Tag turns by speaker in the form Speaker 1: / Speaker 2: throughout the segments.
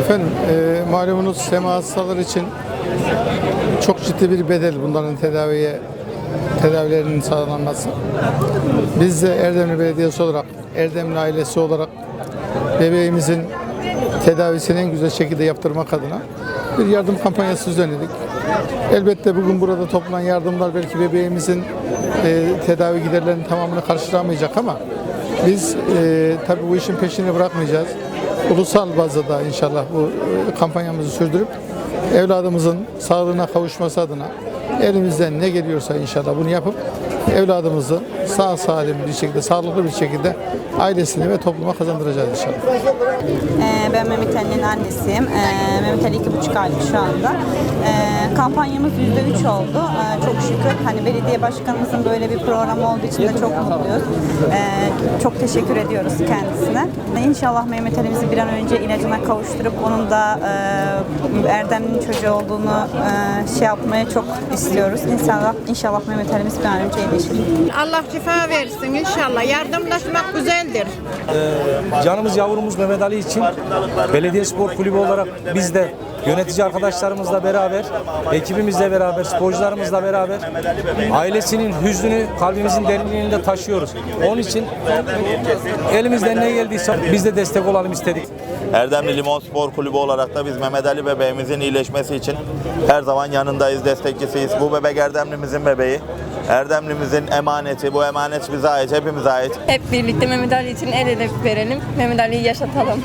Speaker 1: Efendim, e, malumunuz sema hastaları için çok ciddi bir bedel bunların tedaviye tedavilerinin sağlanması. Biz de Erdemli Belediyesi olarak, Erdemli ailesi olarak bebeğimizin tedavisini en güzel şekilde yaptırmak adına bir yardım kampanyası düzenledik. Elbette bugün burada toplanan yardımlar belki bebeğimizin e, tedavi giderlerinin tamamını karşılamayacak ama biz e, tabii bu işin peşini bırakmayacağız. Ulusal bazda da inşallah bu e, kampanyamızı sürdürüp evladımızın sağlığına kavuşması adına elimizden ne geliyorsa inşallah bunu yapıp evladımızı sağ salim bir şekilde, sağlıklı bir şekilde ailesine ve topluma kazandıracağız inşallah.
Speaker 2: Ee, Ben Mehmet Ali'nin annesiyim. Ee, Mehmet Ali iki buçuk aylık şu anda. Ee, Kampanyamız yüzde üç oldu. Ee, Çok şükür. Hani belediye başkanımızın böyle bir programı olduğu için de çok mutluyuz. Ee, Çok teşekkür ediyoruz kendisine. İnşallah Mehmet Ali'mizi bir an önce ilacına kavuşturup onun da e, Erdem'in çocuğu olduğunu e, şey yapmaya çok istiyoruz. İnşallah, inşallah Mehmet Ali'miz bir an önce
Speaker 3: Allah şifa versin inşallah. Yardımlaşmak güzeldir.
Speaker 4: Canımız yavrumuz Mehmet Ali için Belediye Spor Kulübü olarak biz de yönetici arkadaşlarımızla beraber, ekibimizle beraber, sporcularımızla beraber ailesinin hüznünü kalbimizin derinliğinde taşıyoruz. Onun için elimizden ne geldiyse biz de destek olalım istedik.
Speaker 5: Erdemli Limon Spor Kulübü olarak da biz Mehmet Ali bebeğimizin iyileşmesi için her zaman yanındayız, destekçisiyiz. Bu bebek Erdemlimizin bebeği. Erdemlimizin emaneti, bu emanet bize ait, hepimize ait.
Speaker 6: Hep birlikte Mehmet Ali için el ele verelim. Mehmet Ali'yi yaşatalım.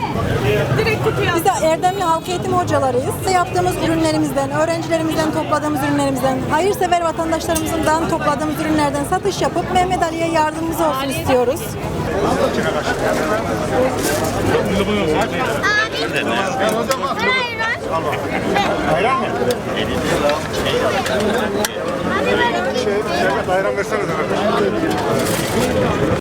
Speaker 7: Biz de Erdemli Halk Eğitim hocalarıyız. Size yaptığımız ürünlerimizden, öğrencilerimizden topladığımız ürünlerimizden, hayırsever vatandaşlarımızdan topladığımız ürünlerden satış yapıp Mehmet Ali'ye yardımımız olsun istiyoruz ayran versene de kardeşim.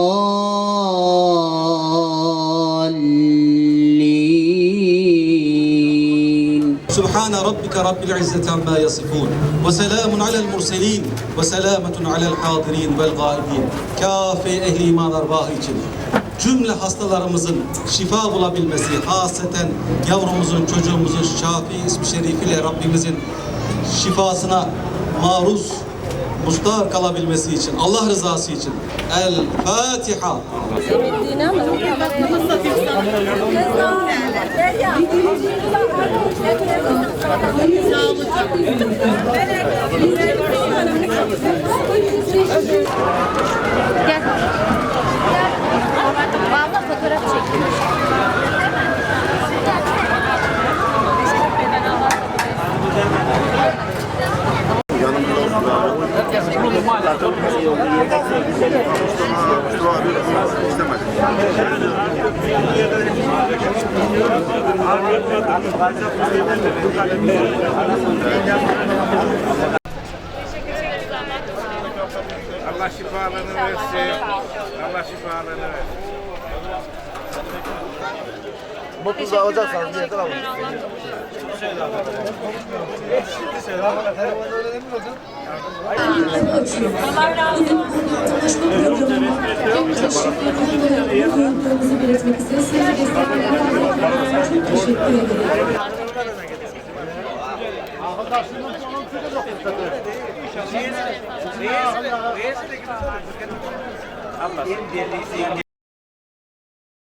Speaker 8: سبحان ربك رب العزة عما يصفون وسلام على المرسلين وسلامة على الحاضرين والغائبين Kafe ehli imanlar vahı için cümle hastalarımızın şifa bulabilmesi, haseten yavrumuzun, çocuğumuzun şafi ismi şerifiyle Rabbimizin şifasına maruz mustar kalabilmesi için, Allah rızası için El Fatiha.
Speaker 6: Valla
Speaker 9: Allah şifalarını versin. Allah şifalarını versin.
Speaker 10: Mutlu alacaksanız bir yerden alın.
Speaker 7: Allah razı olsun. Tanışma programına en teşekkürlerimi yaptığımızı belirtmek isteriz. Size destekleriniz için çok teşekkür ederim.
Speaker 9: Allah senin birliği